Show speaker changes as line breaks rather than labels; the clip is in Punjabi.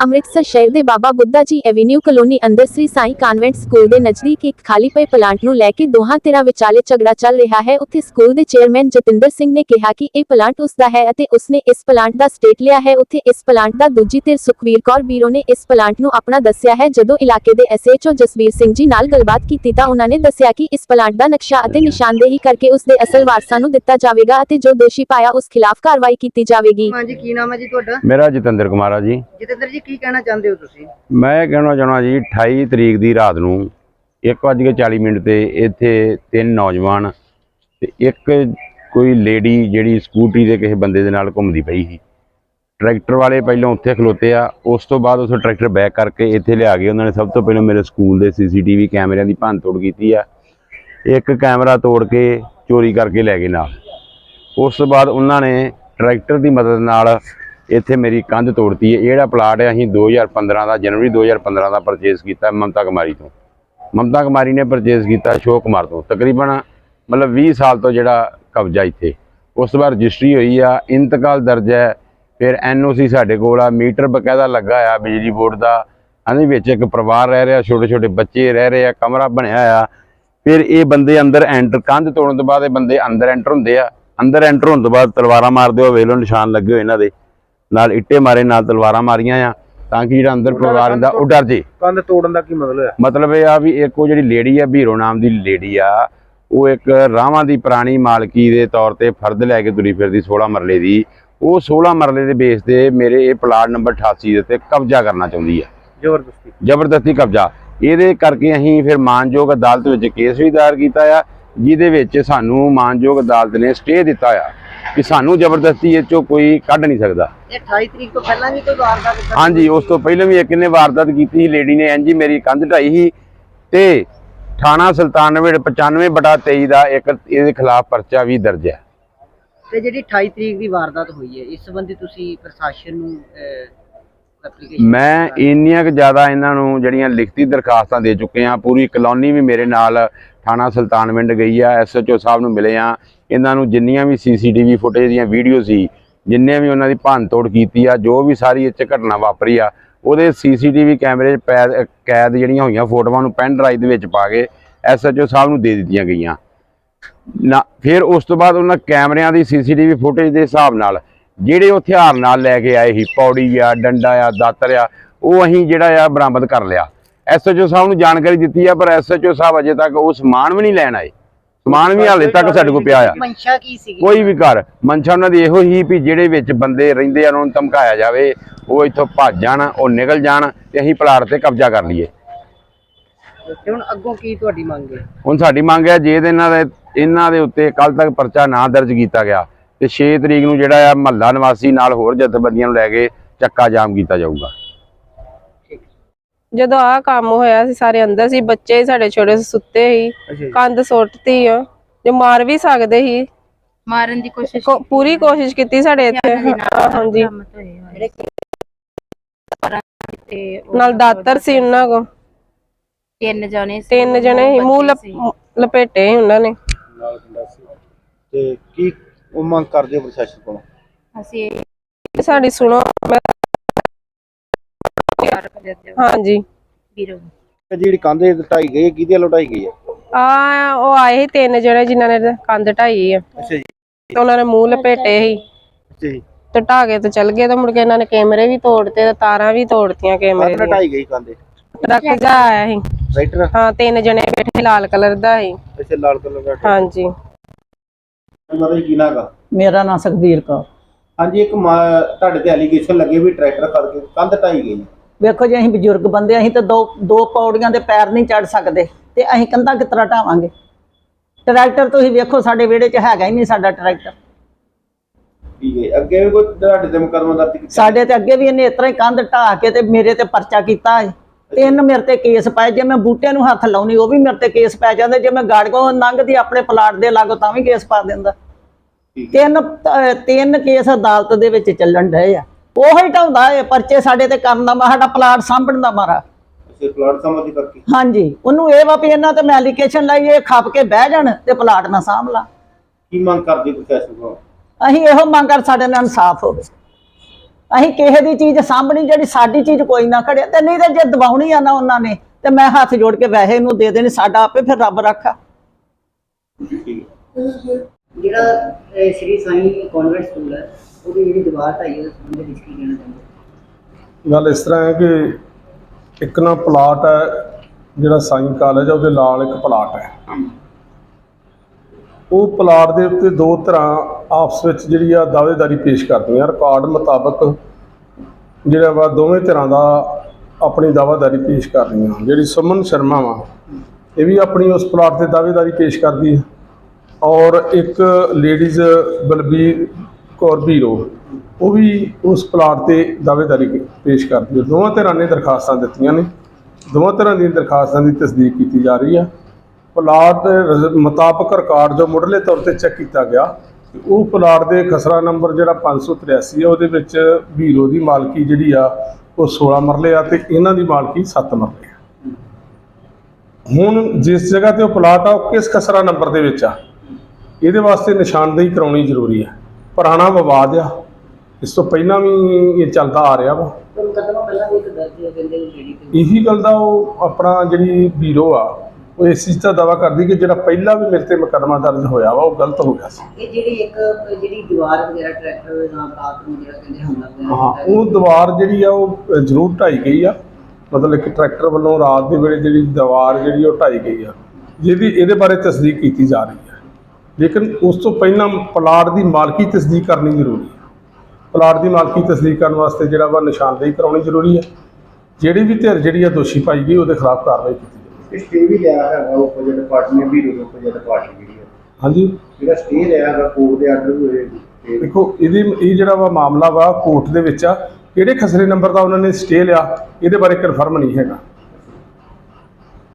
ਅੰਮ੍ਰਿਤਸਰ ਸ਼ਹਿਰ ਦੇ ਬਾਬਾ ਬੁੱਢਾ ਜੀ ਐਵੇਨਿਊ ਕਲੋਨੀ ਅੰਦਰ ਸ੍ਰੀ ਸਾਈ ਕਾਨਵੈਂਟ ਸਕੂਲ ਦੇ ਨਜ਼ਦੀਕ ਇੱਕ ਖਾਲੀ ਪਏ ਪਲਾਂਟ ਨੂੰ ਲੈ ਕੇ ਦੋਹਾਂ ਧਿਰਾਂ ਵਿਚਾਲੇ ਝਗੜਾ ਚੱਲ ਰਿਹਾ ਹੈ। ਉੱਥੇ ਸਕੂਲ ਦੇ ਚੇਅਰਮੈਨ ਜਤਿੰਦਰ ਸਿੰਘ ਨੇ ਕਿਹਾ ਕਿ ਇਹ ਪਲਾਂਟ ਉਸ ਦਾ ਹੈ ਅਤੇ ਉਸਨੇ ਇਸ ਪਲਾਂਟ ਦਾ ਸਟੇਟ ਲਿਆ ਹੈ। ਉੱਥੇ ਇਸ ਪਲਾਂਟ ਦਾ ਦੂਜੀ ਧਿਰ ਸੁਖਵੀਰ ਕੌਰ ਬੀਰੋ ਨੇ ਇਸ ਪਲਾਂਟ ਨੂੰ ਆਪਣਾ ਦੱਸਿਆ ਹੈ। ਜਦੋਂ ਇਲਾਕੇ ਦੇ ਐਸਐਚਓ ਜਸਵੀਰ ਸਿੰਘ ਜੀ ਨਾਲ ਗੱਲਬਾਤ ਕੀਤੀ ਤਾਂ ਉਹਨਾਂ ਨੇ ਦੱਸਿਆ ਕਿ ਇਸ ਪਲਾਂਟ ਦਾ ਨਕਸ਼ਾ ਅਤੇ ਨਿਸ਼ਾਨਦੇਹੀ ਕਰਕੇ ਉਸ ਦੇ ਅਸਲ ਵਾਰਸਾਂ ਨੂੰ ਦਿੱਤਾ ਜਾਵੇਗਾ ਅਤੇ ਜੋ ਦੋਸ਼ੀ ਪਾਇਆ ਉਸ ਖਿਲਾਫ ਕਾਰਵਾਈ ਕੀਤੀ ਜਾਵੇਗੀ।
ਹਾਂਜੀ ਕੀ ਨਾਮ ਹੈ ਜੀ ਤੁਹਾਡਾ?
ਮੇਰਾ ਜਤਿੰਦਰ ਕੁਮਾਰ ਜੀ।
ਜਤਿੰਦਰ ਜੀ ਕੀ ਕਹਿਣਾ ਚਾਹੁੰਦੇ ਹੋ ਤੁਸੀਂ?
ਮੈਂ ਇਹ ਕਹਿਣਾ ਚਾਹਣਾ ਜੀ 28 ਤਰੀਕ ਦੀ ਰਾਤ ਨੂੰ 1:40 ਮਿੰਟ ਤੇ ਇੱਥੇ ਤਿੰਨ ਨੌਜਵਾਨ ਤੇ ਇੱਕ ਕੋਈ ਲੇਡੀ ਜਿਹੜੀ ਸਕੂਟਰੀ ਦੇ ਕਿਸੇ ਬੰਦੇ ਦੇ ਨਾਲ ਘੁੰਮਦੀ ਪਈ ਸੀ। ਟਰੈਕਟਰ ਵਾਲੇ ਪਹਿਲਾਂ ਉੱਥੇ ਖਲੋਤੇ ਆ, ਉਸ ਤੋਂ ਬਾਅਦ ਉਸ ਟਰੈਕਟਰ ਬੈਕ ਕਰਕੇ ਇੱਥੇ ਲਿਆ ਗਏ ਉਹਨਾਂ ਨੇ ਸਭ ਤੋਂ ਪਹਿਲਾਂ ਮੇਰੇ ਸਕੂਲ ਦੇ ਸੀਸੀਟੀਵੀ ਕੈਮਰਿਆਂ ਦੀ ਭੰਨ ਤੋੜ ਕੀਤੀ ਆ। ਇੱਕ ਕੈਮਰਾ ਤੋੜ ਕੇ ਚੋਰੀ ਕਰਕੇ ਲੈ ਗਏ ਨਾਲ। ਉਸ ਤੋਂ ਬਾਅਦ ਉਹਨਾਂ ਨੇ ਟਰੈਕਟਰ ਦੀ ਮਦਦ ਨਾਲ ਇੱਥੇ ਮੇਰੀ ਕੰਧ ਤੋੜਤੀ ਹੈ। ਇਹ ਜਿਹੜਾ ਪਲਾਟ ਹੈ, ਅਸੀਂ 2015 ਦਾ, ਜਨਵਰੀ 2015 ਦਾ ਪਰਚੇਸ ਕੀਤਾ ਮਮਤਾ ਕੁਮਾਰੀ ਤੋਂ। ਮਮਤਾ ਕੁਮਾਰੀ ਨੇ ਪਰਚੇਸ ਕੀਤਾ ਅਸ਼ੋਕ ਕੁਮਾਰ ਤੋਂ। ਤਕਰੀਬਨ ਮਤਲਬ 20 ਸਾਲ ਤੋਂ ਜਿਹੜਾ ਕਬਜ਼ਾ ਇੱਥੇ। ਉਸ ਤੋਂ ਬਾਅਦ ਰਜਿਸਟਰੀ ਹੋਈ ਆ, ਇੰਤਕਾਲ ਦਰਜ ਹੈ। ਫਿਰ ਐਨਓਸੀ ਸਾਡੇ ਕੋਲ ਆ, ਮੀਟਰ ਬਕਾਇਦਾ ਲੱਗਾ ਆ, ਬਿਜਲੀ ਬੋਰਡ ਦਾ। ਇਹਦੇ ਵਿੱਚ ਇੱਕ ਪਰਿਵਾਰ ਰਹਿ ਰਿਹਾ ਛੋਟੇ ਛੋਟੇ ਬੱਚੇ ਰਹਿ ਰਹੇ ਆ, ਕਮਰਾ ਬਣਿਆ ਆ। ਫਿਰ ਇਹ ਬੰਦੇ ਅੰਦਰ ਐਂਟਰ ਕੰਧ ਤੋੜਨ ਤੋਂ ਬਾਅਦ ਇਹ ਬੰਦੇ ਅੰਦਰ ਐਂਟਰ ਹੁੰਦੇ ਆ। ਅੰਦਰ ਐਂਟਰ ਹੋਣ ਤੋਂ ਬਾਅਦ ਤਲਵਾਰਾਂ ਮਾਰਦੇ ਹੋ ਵੇਖ ਲਓ ਨਿਸ਼ਾਨ ਲੱਗੇ ਹੋਏ ਇਹਨਾਂ ਦੇ। ਨਾਲ ਇੱਟੇ ਮਾਰੇ ਨਾਲ ਤਲਵਾਰਾਂ ਮਾਰੀਆਂ ਆ ਤਾਂ ਕਿ ਜਿਹੜਾ ਅੰਦਰ ਪਰਿਵਾਰ ਹੁੰਦਾ ਉਹ ਡਰ ਜੇ।
ਕੰਧ ਤੋੜਨ ਦਾ ਕੀ ਮਤਲਬ ਹੈ
ਮਤਲਬ ਇਹ ਆ ਵੀ ਇੱਕ ਉਹ ਜਿਹੜੀ ਲੇਡੀ ਆ ਬੀਰੋ ਨਾਮ ਦੀ ਲੇਡੀ ਆ ਉਹ ਇੱਕ ਰਾਵਾਂ ਦੀ ਪੁਰਾਣੀ ਮਾਲਕੀ ਦੇ ਤੌਰ ਤੇ ਫਰਦ ਲੈ ਕੇ ਤੁਰੀ ਫਿਰਦੀ 16 ਮਰਲੇ ਦੀ। ਉਹ 16 ਮਰਲੇ ਦੇ ਬੇਸ ਤੇ ਮੇਰੇ ਇਹ ਪਲਾਟ ਨੰਬਰ 88 ਦੇ ਉੱਤੇ ਕਬਜ਼ਾ ਕਰਨਾ ਚਾਹੁੰਦੀ ਆ।
ਜ਼ਬਰਦਸਤੀ।
ਜ਼ਬਰਦਸਤੀ ਕਬਜ਼ਾ। ਇਹਦੇ ਕਰਕੇ ਅਸੀਂ ਫਿਰ ਮਾਨਯੋਗ ਅਦਾਲਤ ਵਿੱਚ ਕੇਸ ਵੀ ਦਾਇਰ ਕੀਤਾ ਆ ਜਿਹਦੇ ਵਿੱਚ ਸਾਨੂੰ ਮਾਨਯੋਗ ਅਦਾਲਤ ਨੇ ਸਟੇ ਦਿੱਤਾ ਆ। ਕਿ ਸਾਨੂੰ ਜ਼ਬਰਦਸਤੀ ਇਹ ਚੋਂ ਕੋਈ ਕੱਢ ਨਹੀਂ ਸਕਦਾ।
ਇਹ 28 ਤਰੀਕ ਤੋਂ ਪਹਿਲਾਂ ਵੀ ਕੋਈ ਵਾਰਦਾਤ
ਹਾਂਜੀ ਉਸ ਤੋਂ ਪਹਿਲਾਂ ਵੀ ਇੱਕ ਨੇ ਵਾਰਦਾਤ ਕੀਤੀ ਸੀ? ਲੇਡੀ ਨੇ ਇੰਜੀ ਮੇਰੀ ਕੰਧ ਢਾਈ ਸੀ ਤੇ ਥਾਣਾ ਸੁਲਤਾਨਵੇਂ 95 ਬਟਾ 23 ਦਾ ਇੱਕ ਇਹਦੇ ਖਿਲਾਫ ਪਰਚਾ ਵੀ ਦਰਜ ਹੈ।
ਤੇ ਜਿਹੜੀ 28 ਤਰੀਕ ਦੀ ਵਾਰਦਾਤ ਹੋਈ ਹੈ ਇਸ ਸੰਬੰਧੀ ਤੁਸੀਂ ਪ੍ਰਸ਼ਾਸਨ ਨੂੰ
ਮੈਂ ਇੰਨੀਆਂ ਕੁ ਜ਼ਿਆਦਾ ਇਹਨਾਂ ਨੂੰ ਜਿਹੜੀਆਂ ਲਿਖਤੀ ਦਰਖਾਸਤਾਂ ਦੇ ਚੁੱਕੇ ਆ ਪੂਰੀ ਕਲੋਨੀ ਵੀ ਮੇਰੇ ਨਾਲ ਥਾਣਾ ਸੁਲਤਾਨਵਿੰਡ ਗਈ ਆ ਐਸਐਚਓ ਸਾਹਿਬ ਨੂੰ ਮਿਲੇ ਆ ਇਹਨਾਂ ਨੂੰ ਜਿੰਨੀਆਂ ਵੀ ਸੀਸੀਟੀਵੀ ਫੁਟੇਜ ਦੀਆਂ ਵੀਡੀਓ ਸੀ, ਜਿੰਨੇ ਵੀ ਉਹਨਾਂ ਦੀ ਭੰਨ ਤੋੜ ਕੀਤੀ ਆ, ਜੋ ਵੀ ਸਾਰੀ ਇਹ 'ਚ ਘਟਨਾ ਵਾਪਰੀ ਆ, ਉਹਦੇ ਸੀਸੀਟੀਵੀ ਕੈਮਰੇ 'ਚ ਕੈਦ ਜਿਹੜੀਆਂ ਹੋਈਆਂ ਫੋਟੋਆਂ ਨੂੰ ਪੈਨ ਡਰਾਈਵ ਦੇ ਵਿੱਚ ਪਾ ਕੇ ਐਸਐਚਓ ਸਾਹਿਬ ਨੂੰ ਦੇ ਦਿੱਤੀਆਂ ਗਈਆਂ। ਨਾ, ਫਿਰ ਉਸ ਤੋਂ ਬਾਅਦ ਉਹਨਾਂ ਕੈਮਰਿਆਂ ਦੀ ਸੀਸੀਟੀਵੀ ਫੁਟੇਜ ਦੇ ਹਿਸਾਬ ਨਾਲ ਜਿਹੜੇ ਉਹ ਹਥਿਆਰ ਨਾਲ ਲੈ ਕੇ ਆਏ ਸੀ, ਪੌੜੀ ਆ, ਡੰਡਾ ਆ, ਦਾਤਰ ਆ, ਉਹ ਅਸੀਂ ਜਿਹੜਾ ਆ ਬਰਾਮਦ ਕਰ ਲਿਆ। ਐਸਐਚਓ ਸਾਹਿਬ ਨੂੰ ਜਾਣਕਾਰੀ ਦਿੱਤੀ ਆ, ਪਰ ਐਸਐਚਓ ਸਾਹਿਬ ਅਜੇ ਤੱਕ ਉਹ ਸਮਾਨ ਵੀ ਨਹੀਂ ਲੈਣ ਆਏ। ਸਮਾਨ ਵੀ ਹਾਲੇ ਤੱਕ ਸਾਡੇ ਕੋਲ ਪਿਆ ਆ।
ਮਨਸ਼ਾ ਕੀ ਸੀਗੀ?
ਕੋਈ ਵੀ ਘਰ। ਮਨਸ਼ਾ ਉਹਨਾਂ ਦੀ ਇਹੋ ਹੀ ਵੀ ਜਿਹੜੇ ਵਿੱਚ ਬੰਦੇ ਰਹਿੰਦੇ ਆ ਉਹਨਾਂ ਨੂੰ ਧਮਕਾਇਆ ਜਾਵੇ ਉਹ ਇੱਥੋਂ ਭੱਜ ਜਾਣ ਉਹ ਨਿਕਲ ਜਾਣ ਤੇ ਅਸੀਂ ਪਲਾਟ ਤੇ ਕਬਜ਼ਾ ਕਰ ਲਈਏ।
ਤੇ ਹੁਣ ਅੱਗੋਂ ਕੀ ਤੁਹਾਡੀ ਮੰਗ ਹੈ?
ਹੁਣ ਸਾਡੀ ਮੰਗ ਹੈ ਜੇ ਇਹਨਾਂ ਦੇ ਇਹਨਾਂ ਦੇ ਉੱਤੇ ਕੱਲ ਤੱਕ ਪਰਚਾ ਨਾ ਦਰਜ ਕੀਤਾ ਗਿਆ ਤੇ 6 ਤਰੀਕ ਨੂੰ ਜਿਹੜਾ ਆ ਮਹੱਲਾ ਨਿਵਾਸੀ ਨਾਲ ਹੋਰ ਜਥੇਬੰਦੀਆਂ ਨੂੰ ਲੈ ਕੇ ਚੱਕਾ ਜਾਮ ਕੀਤਾ ਜਾਊਗਾ।
ਜਦੋਂ ਆਹ ਕੰਮ ਹੋਇਆ ਸੀ ਸਾਰੇ ਅੰਦਰ ਸੀ ਬੱਚੇ ਸਾਡੇ ਛੋਟੇ ਸੁੱਤੇ ਸੀ ਕੰਧ ਸੁੱਟਤੀ ਆ। ਜੇ ਮਾਰ ਵੀ ਸਕਦੇ ਸੀ।
ਮਾਰਨ ਦੀ ਕੋਸ਼ਿਸ਼
ਕੋ- ਪੂਰੀ ਕੋਸ਼ਿਸ਼ ਕੀਤੀ ਸਾਡੇ ਇੱਥੇ। ਹਾਂਜੀ।
ਤੇ ਉਹ
ਨਾਲ ਦਾਤਰ ਸੀ ਉਹਨਾਂ ਕੋ
ਤਿੰਨ ਜਣੇ ਸੀ
ਤਿੰਨ ਜਣੇ ਸੀ। ਮੂੰਹ। ਲਪ- ਲਪੇਟੇ ਸੀ ਉਹਨਾਂ ਨੇ।
ਤੇ ਕੀ ਉਹ ਮੰਗ ਕਰਦੇ ਹੋ ਪ੍ਰਸ਼ਾਸਨ ਕੋਲੋਂ?
ਅਸੀਂ
ਸਾਡੀ ਸੁਣੋ ਮੈਂ-
ਪਿਆਰ ਕਰਦੇ ਹਾਂ
ਹਾਂਜੀ।
ਵੀਰੋ
ਇਹ ਜਿਹੜੀ ਕੰਧ ਇਹ ਢਾਈ ਗਈ ਹੈ ਕਿਹਦੇ ਵੱਲੋਂ ਢਾਈ ਗਈ ਹੈ?
ਆ ਉਹ ਆਏ ਸੀ ਤਿੰਨ ਜਣੇ ਜਿਨ੍ਹਾਂ ਨੇ ਕੰਧ ਢਾਈ ਆ।
ਅੱਛਾ ਜੀ।
ਤੇ ਉਹਨਾਂ ਨੇ ਮੂੰਹ ਲਪੇਟੇ ਸੀ।
ਅੱਛਾ ਜੀ।
ਤੇ ਢਾ ਕੇ ਤੇ ਚਲ ਗਏ ਤੇ ਮੁੜ ਕੇ ਇਹਨਾਂ ਨੇ ਕੈਮਰੇ ਵੀ ਤੋੜਤੇ ਤੇ ਤਾਰਾਂ ਵੀ ਤੋੜਤੀਆਂ ਕੈਮਰੇ
ਕੰਧ ਨਾਲ
ਦੀਆਂ।
ਢਾਈ ਗਈ ਕੰਧ ਇਹ।
ਟਰੱਕ ਜਾ ਆਇਆ ਸੀ।
ਟਰੈਕਟਰ
ਹਾਂ ਤਿੰਨ ਜਣੇ ਬੈਠੇ ਲਾਲ ਕਲਰ ਦਾ ਸੀ।
ਇਸੇ ਲਾਲ ਕਲਰ ਦਾ।
ਹਾਂਜੀ।
ਮਾਤਾ ਜੀ ਕੀ ਨਾਗਾ
ਮੇਰਾ ਨਾਮ ਸੁਖਬੀਰ ਕੌਰ।
ਹਾਂਜੀ ਇੱਕ ਤੁਹਾਡੇ ਤੇ ਐਲੀਗੇਸ਼ਨ ਲੱਗੇ ਵੀ ਟਰੈਕਟਰ ਕਰਕੇ ਕੰਧ ਢਾਈ ਗਈ ਹੈ।
ਵੇਖੋ ਜੀ ਅਸੀਂ ਬਜ਼ੁਰਗ ਬੰਦੇ ਅਸੀਂ ਤਾਂ ਦੋ ਦੋ ਪੌੜੀਆਂ ਦੇ ਪੈਰ ਨਹੀਂ ਚੜ ਸਕਦੇ ਤੇ ਅਸੀਂ ਕੰਧਾਂ ਕਿਸ ਤਰ੍ਹਾਂ ਢਾਵਾਂਗੇ? ਟਰੈਕਟਰ ਤੁਸੀਂ ਵੇਖੋ ਸਾਡੇ ਵਿਹੜੇ 'ਚ ਹੈਗਾ ਹੀ ਨਹੀਂ ਸਾਡਾ ਟਰੈਕਟਰ।
ਠੀਕ ਹੈ ਅੱਗੇ ਵੀ ਕੋਈ ਤੁਹਾਡੇ ਤੇ ਮੁਕੱਦਮਾ ਦਰਜ ਕੀਤਾ?
ਸਾਡੇ ਤੇ ਅੱਗੇ ਵੀ ਇਹਨੇ ਇਸ ਤਰ੍ਹਾਂ ਹੀ ਕੰਧ ਢਾ ਕੇ ਤੇ ਮੇਰੇ ਤੇ ਪਰਚਾ ਕੀਤਾ ਹੈ। ਤਿੰਨ ਮੇਰੇ ਤੇ ਕੇਸ ਪਾਏ। ਜੇ ਮੈਂ ਬੂਟੇ ਨੂੰ ਹੱਥ ਲਾਉਣੀ ਉਹ ਵੀ ਮੇਰੇ ਤੇ ਕੇਸ ਪੈ ਜਾਂਦੇ। ਜੇ ਮੈਂ ਗਾੜੀਆਂ ਲੰਘਦੀ ਆਪਣੇ ਪਲਾਟ ਦੇ ਲਾਗੋ ਤਾਂ ਵੀ ਕੇਸ ਪਾ ਦਿੰਦਾ। ਤਿੰਨ ਤਿੰਨ ਕੇਸ ਅਦਾਲਤ ਦੇ ਵਿੱਚ ਚੱਲਣ ਡਏ ਆ। ਉਹ ਹੀ ਢਾਉਂਦਾ ਹੈ ਪਰਚੇ ਸਾਡੇ ਤੇ ਕਰਨ ਦਾ ਮਾ ਸਾਡਾ ਪਲਾਟ ਸਾਂਭਣ ਦਾ ਮਾਰਾ।
ਇਸੇ ਪਲਾਟ ਸਮਝੀ ਕਰਕੇ?
ਹਾਂਜੀ ਉਹਨੂੰ ਇਹ ਵਾ ਵੀ ਇਹਨਾਂ ਤੇ ਮੈਂ ਲਾਈ ਇਹ ਖੱਪ ਕੇ ਬਹਿ ਜਾਣ ਤੇ ਪਲਾਟ ਨਾ ਸਾਂਭ ਲਾ।
ਕੀ ਮੰਗ ਕਰਦੇ ਪ੍ਰਸ਼ਾਸਨ ਕੋਲੋਂ
ਅਸੀਂ ਇਹੋ ਮੰਗ ਕਰ ਸਾਡੇ ਨਾਲ ਇਨਸਾਫ ਹੋਵੇ। ਅਸੀਂ ਕਿਸੇ ਦੀ ਚੀਜ਼ ਸਾਂਭਣੀ ਜਿਹੜੀ ਸਾਡੀ ਚੀਜ਼ ਕੋਈ ਨਾ ਖੜੇ ਤੇ ਨਹੀਂ ਤੇ ਜੇ ਦਵਾਉਣੀ ਆ ਨਾ ਉਹਨਾਂ ਨੇ ਤੇ ਮੈਂ ਹੱਥ ਜੋੜ ਕੇ ਵੈਸੇ ਇਹਨੂੰ ਦੇ ਦੇਣੀ ਸਾਡਾ ਆਪੇ ਫਿਰ ਰੱਬ ਰੱਖਾ।
ਜਿਹੜਾ ਸ਼੍ਰੀ ਸਾਈਂ ਕਨਵੈਂਟ ਸਕੂਲ ਹੈ ਉਹਦੀ ਜਿਹੜੀ ਦੀਵਾਰ ਢਾਈ ਉਹਦੇ ਸੰਬੰਧ ਵਿੱਚ ਕੀ ਕਹਿਣਾ ਚਾਹੁੰਦੇ
ਗੱਲ ਇਸ ਤਰ੍ਹਾਂ ਹੈ ਕਿ ਇੱਕ ਨਾ ਪਲਾਟ ਹੈ, ਜਿਹੜਾ ਸਾਈਂ ਕਾਲਜ ਹੈ, ਉਹਦੇ ਨਾਲ ਇੱਕ ਪਲਾਟ ਹੈ। ਉਹ ਪਲਾਟ ਦੇ ਉੱਤੇ ਦੋ ਤਰ੍ਹਾਂ ਆਪਸ ਵਿੱਚ ਜਿਹੜੀ ਆ ਦਾਅਵੇਦਾਰੀ ਪੇਸ਼ ਕਰਦੀਆਂ ਰਿਕਾਰਡ ਮੁਤਾਬਕ ਜਿਹੜਾ ਵਾ ਦੋਵੇਂ ਤਰ੍ਹਾਂ ਦਾ ਆਪਣੀ ਦਾਅਵੇਦਾਰੀ ਪੇਸ਼ ਕਰ ਰਹੀਆਂ। ਜਿਹੜੀ ਸੁਮਨ ਸ਼ਰਮਾ ਵਾ, ਇਹ ਵੀ ਆਪਣੀ ਉਸ ਪਲਾਟ ਤੇ ਦਾਅਵੇਦਾਰੀ ਪੇਸ਼ ਕਰਦੀ ਹੈ। ਔਰ ਇੱਕ ਲੇਡੀਜ਼ ਬਲਬੀਰ ਕੌਰ ਬੀਰੋ ਉਹ ਵੀ ਉਸ ਪਲਾਟ ਤੇ ਦਾਅਵੇਦਾਰੀ ਪੇਸ਼ ਕਰਦੀ ਹੈ। ਦੋਵਾਂ ਧਿਰਾਂ ਨੇ ਦਰਖਾਸਤਾਂ ਦਿੱਤੀਆਂ ਨੇ। ਦੋਵਾਂ ਧਿਰਾਂ ਦੀਆਂ ਦਰਖਾਸਤਾਂ ਦੀ ਤਸਦੀਕ ਕੀਤੀ ਜਾ ਰਹੀ ਆ ਪਲਾਟ ਮੁਤਾਬਕ ਰਿਕਾਰਡ ਜੋ ਮੁੱਢਲੇ ਤੌਰ ਤੇ ਚੈੱਕ ਕੀਤਾ ਗਿਆ ਉਹ ਪਲਾਟ ਦੇ ਖਸਰਾ ਨੰਬਰ ਜਿਹੜਾ 583 ਆ ਉਹਦੇ ਵਿੱਚ ਬੀਰੋ ਦੀ ਮਾਲਕੀ ਜਿਹੜੀ ਆ, ਉਹ 16 ਮਰਲੇ ਆ ਤੇ ਇਹਨਾਂ ਦੀ ਮਾਲਕੀ 7 ਮਰਲੇ ਆ। ਹੁਣ ਜਿਸ ਜਗ੍ਹਾ ਤੇ ਉਹ ਪਲਾਟ ਆ, ਉਹ ਕਿਸ ਖਸਰਾ ਨੰਬਰ ਦੇ ਵਿੱਚ ਆ? ਇਹਦੇ ਵਾਸਤੇ ਨਿਸ਼ਾਨਦੇਹੀ ਕਰਾਉਣੀ ਜ਼ਰੂਰੀ ਹੈ ਪੁਰਾਣਾ ਵਿਵਾਦ ਆ। ਇਸ ਤੋਂ ਪਹਿਲਾਂ ਵੀ ਇਹ ਚੱਲਦਾ ਆ ਰਿਹਾ ਵਾ।
ਇੱਕ
ਇਹੀ ਗੱਲ ਦਾ ਉਹ ਆਪਣਾ ਜਿਹੜੀ ਬੀਰੋ ਆ ਉਹ ਇਸ ਚੀਜ਼ ਦਾ ਦਾਵਾ ਕਰਦੀ ਕਿ ਜਿਹੜਾ ਪਹਿਲਾਂ ਵੀ ਮੇਰੇ ਤੇ ਮੁਕੱਦਮਾ ਦਰਜ ਹੋਇਆ ਵਾ ਉਹ ਗਲਤ ਹੋ ਗਿਆ ਸੀ।
ਇਹ ਜਿਹੜੀ ਇੱਕ ਜਿਹੜੀ ਦੀਵਾਰ ਵਗੈਰਾ ਟਰੈਕਟਰ ਜਾਂ ਕਾਰ ਨੂੰ ਜਿਹੜਾ ਕਹਿੰਦੇ ਹਮਲਾ ਵਗੈਰਾ
ਹਾਂ
ਕੀਤਾ ਗਿਆ।
ਉਹ ਦੀਵਾਰ ਜਿਹੜੀ ਆ ਉਹ ਜ਼ਰੂਰ ਢਾਈ ਗਈ ਆ। ਮਤਲਬ ਕਿ ਟਰੈਕਟਰ ਵੱਲੋਂ ਰਾਤ ਦੇ ਵੇਲੇ ਜਿਹੜੀ ਦੀਵਾਰ ਜਿਹੜੀ ਉਹ ਢਾਈ ਗਈ ਆ। ਜਿਹਦੀ ਇਹਦੇ ਬਾਰੇ ਤਸਦੀਕ ਕੀਤੀ ਜਾ ਰਹੀ ਲੇਕਿਨ ਉਸ ਤੋਂ ਪਹਿਲਾਂ ਪਲਾਟ ਦੀ ਮਾਲਕੀ ਤਸਦੀਕ ਕਰਨੀ ਜ਼ਰੂਰੀ ਹੈ। ਪਲਾਟ ਦੀ ਮਾਲਕੀ ਤਸਦੀਕ ਕਰਨ ਵਾਸਤੇ ਜਿਹੜਾ ਵਾ ਨਿਸ਼ਾਨਦੇਹੀ ਕਰਾਉਣੀ ਜ਼ਰੂਰੀ ਹੈ। ਜਿਹੜੀ ਵੀ ਧਿਰ ਜਿਹੜੀ ਆ ਦੋਸ਼ੀ ਪਾਈ ਗਈ ਉਹਦੇ ਖਿਲਾਫ ਕਾਰਵਾਈ ਕੀਤੀ ਜਾਵੇ
ਸਟੇ ਵੀ ਲਿਆ ਹੈਗਾ ਉਪੋਜਿਟ ਪਾਰਟੀ ਨੇ ਵੀ ਉਪੋਜਿਟ ਪਾਰਟੀ ਜਿਹੜੀ ਹੈ
ਹਾਂਜੀ।
ਜਿਹੜਾ ਸਟੇ ਲਿਆ ਹੈਗਾ ਕੋਰਟ ਦੇ ਆਰਡਰ ਹੋਏ
ਦੇਖੋ ਇਹਦੇ ਇਹ ਜਿਹੜਾ ਵਾ ਮਾਮਲਾ ਵਾ ਕੋਰਟ ਦੇ ਵਿੱਚ ਆ ਕਿਹੜੇ ਖਸਰੇ ਨੰਬਰ ਦਾ ਉਹਨਾਂ ਨੇ ਸਟੇ ਲਿਆ ਇਹਦੇ ਬਾਰੇ ਕਨਫਰਮ ਨਹੀਂ ਹੈਗਾ।